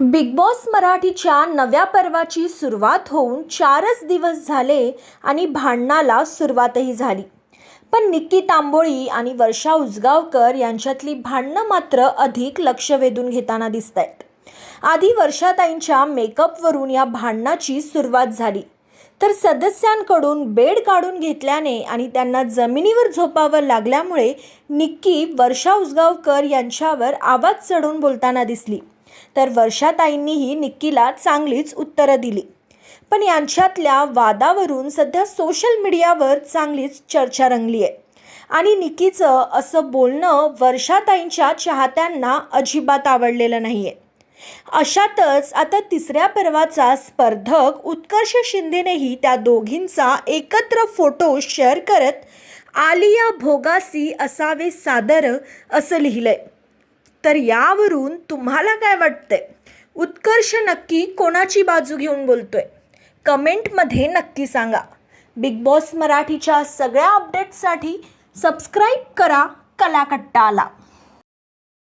Big boss मराठीच्या नव्या पर्वाची सुरुवात होऊन चारच दिवस झाले आणि भांडणाला सुरुवातही झाली. पण निक्की तांबोळी आणि वर्षा उजगावकर यांच्यातली भांडणं मात्र अधिक लक्ष वेधून घेताना दिसत आहेत आधी वर्षाताईंच्या मेकअपवरून या भांडणाची सुरुवात झाली. तर सदस्यांकडून बेड काढून घेतल्याने आणि त्यांना जमिनीवर झोपावं लागल्यामुळे निक्की वर्षा उजगावकर यांच्यावर आवाज चढून बोलताना दिसली. तर वर्षाताईंनीही निक्कीला चांगलीच उत्तरं दिली. पण यांच्यातल्या वादावरून सध्या सोशल मीडियावर चांगलीच चर्चा रंगली आहे. आणि निक्कीचं असं बोलणं वर्षाताईंच्या चाहत्यांना अजिबात आवडलेलं नाही आहे अशातच आता तिसऱ्या पर्वाचा स्पर्धक उत्कर्ष शिंदेनेही त्या दोघींचा एकत्र फोटो शेअर करत आलिया भोगासी असावे सादर असं लिहिलंय. तर यावरून तुम्हाला काय वाटतंय? उत्कर्ष नक्की कोणाची बाजू घेऊन बोलतोय? कमेंटमध्ये नक्की सांगा. बिग बॉस मराठीच्या सगळ्या अपडेट्ससाठी सबस्क्राईब करा कलाकट्टाला.